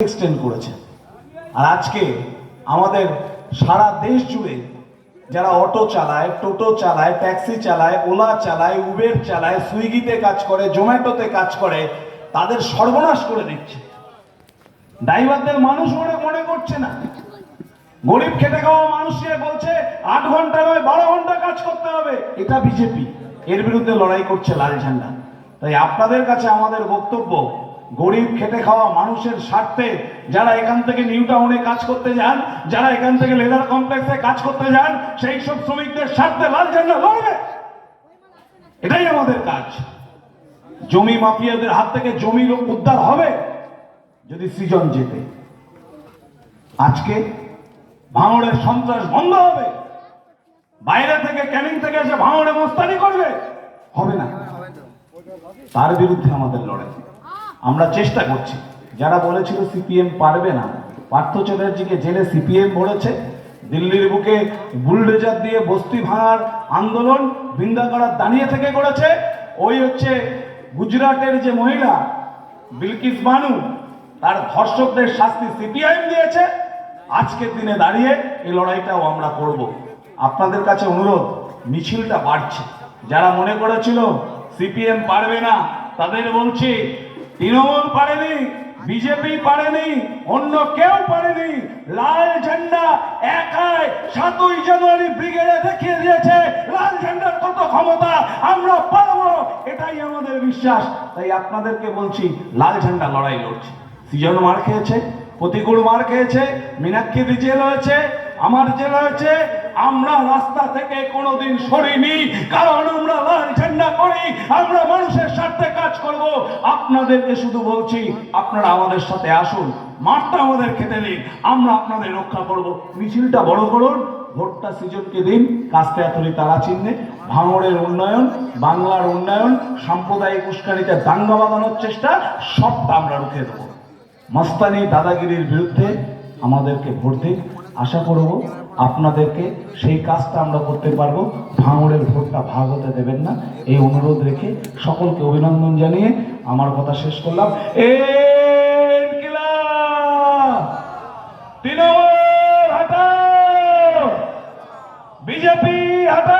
Extend করেছে আর আজকে আমাদের সারা দেশ জুড়ে যারা অটো চালায়, টোটো চালায়, ট্যাক্সি চালায়, ওলা চালায়, উবের চালায়, সুইগিতে কাজ করে, জোম্যাটোতে কাজ করে, তাদের সর্বনাশ করে দিচ্ছে। ড্রাইভারদের মানুষ মনে মনে করছে না। গরিব খেটে খাওয়া মানুষকে বলছে, আট ঘণ্টা নয়, বারো ঘণ্টা কাজ করতে হবে। এটা বিজেপি। এর বিরুদ্ধে লড়াই করছে লাল ঝান্ডা। তাই আপনাদের কাছে আমাদের বক্তব্য গরিব খেটে খাওয়া মানুষের স্বার্থে যারা এখান থেকে নিউ টাউনে কাজ করতে যান, যারা এখান থেকে লেদার কমপ্লেক্সে কাজ করতে যান, সেই সব শ্রমিকদের স্বার্থে লাল ঝান্ডা লড়বে। এটাই আমাদের কাজ। জমি মাফিয়াদের হাত থেকে জমির উদ্ধার হবে যদি সৃজন জেতে। আজকে ভাঙড়ের সন্ত্রাস বন্ধ হবে। বাইরে থেকে ক্যানিং থেকে এসে ভাঙড়ে মোস্তানি করবে। হবে না। তার বিরুদ্ধে আমাদের লড়াই। আমরা চেষ্টা করছি। যারা বলেছিল সিপিএম পারবে না, পার্থ চ্যাটার্জিকে জেলে সিপিএম ভরেছে দিল্লির বুকে বুলডোজার দিয়ে বস্তি ভাঙার আন্দোলন বৃন্দাকারা দাঁড়িয়ে থেকে করেছে, ওই হচ্ছে গুজরাটের যে মহিলা, বিলকিস বানু, তার ধর্ষকদের শাস্তি সিপিআইএম দিয়েছে, আজকের দিনে দাঁড়িয়ে এই লড়াইটাও আমরা করব। আপনাদের কাছে অনুরোধ, মিছিলটা বাড়ছে। যারা মনে করেছিল সিপিএম পারবে না, তাদের বলছি তৃণমূল পারেনি, বিজেপি পারেনি, অন্য কেউ পারেনি। লাল ঝান্ডা একাই সাতই জানুয়ারি ব্রিগেডে দেখিয়ে দিয়েছে, লাল ঝান্ডার কত ক্ষমতা আমরা পারব? এটাই আমাদের বিশ্বাস। তাই আপনাদেরকে বলছি, লাল ঝান্ডা লড়াই লড়ছে। সিজন মার খেয়েছে, প্রতিকূল মার খেয়েছে, মীনাক্ষী জেল হয়েছে আমার জেল হয়েছে আমরা রাস্তা থেকে কোনোদিন সরিনি, কারণ আমরা লাল ঝান্ডা করি, আমরা আপনাদেরকে শুধু বলছি, আপনারা আমাদের সাথে আসুন, মাঠটা আমাদের খেতে দিন, আমরা আপনাদের রক্ষা করব। মিছিলটা বড় করুন, ভোটটা সৃজনকে দিন কাস্তায়াতলি তারা চিহ্নে, ভাঙড়ের উন্নয়ন, বাংলার উন্নয়ন, সাম্প্রদায়িক উস্কানিতে দাঙ্গা বাঁধানোর চেষ্টা, সবটা আমরা রুখে দেবো। মস্তানি দাদাগিরির বিরুদ্ধে আমাদেরকে ভোট দিন। আশা করব আপনাদেরকে সেই কাজটা আমরা করতে পারব। ভাঙড়ের ভোটটা ভাগ হতে দেবেন না। এই অনুরোধ রেখে সকলকে অভিনন্দন জানিয়ে আমার কথা শেষ করলাম। এ বিজেপি হাটা